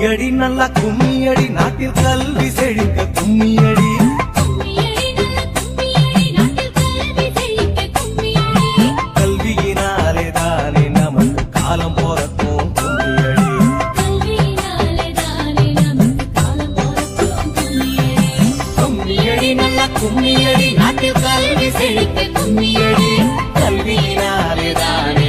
கும்மியடி நல்லா கும்மியடி நாட்டில் கல்வி செழிக்க கும்மியடி. கல்வியினாலே தானே நமக்கு காலம் போறதும் கும்மியடி. கும்மியடி நல்லா கும்மியடி நாட்டில் கல்வி செழிக்க கும்மியடி. கல்வியினாலே தானே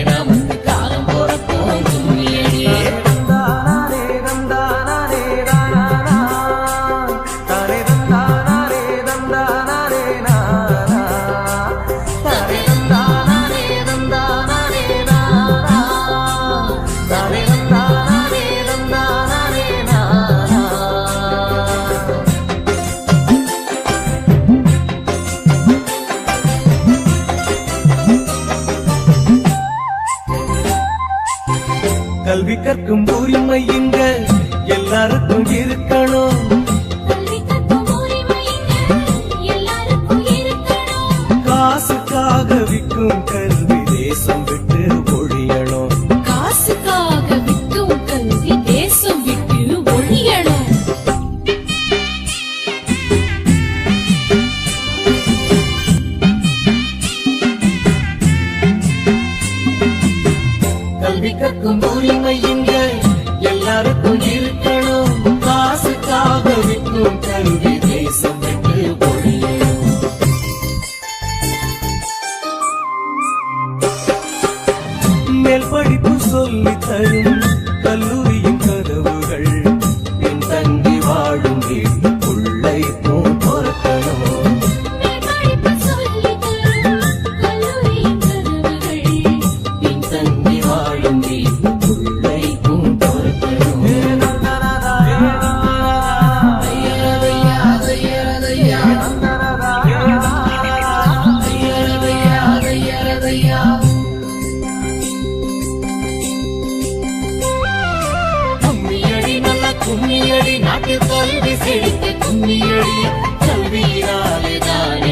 கல்வி கற்கும் உரிமை இங்க. எல்லாருக்கும் இருக்கணும். காசுக்காக விற்கும் கும்மியடி நாட்டு கல்வி செழித்த கும்மியடி கல்வியினாலே தானே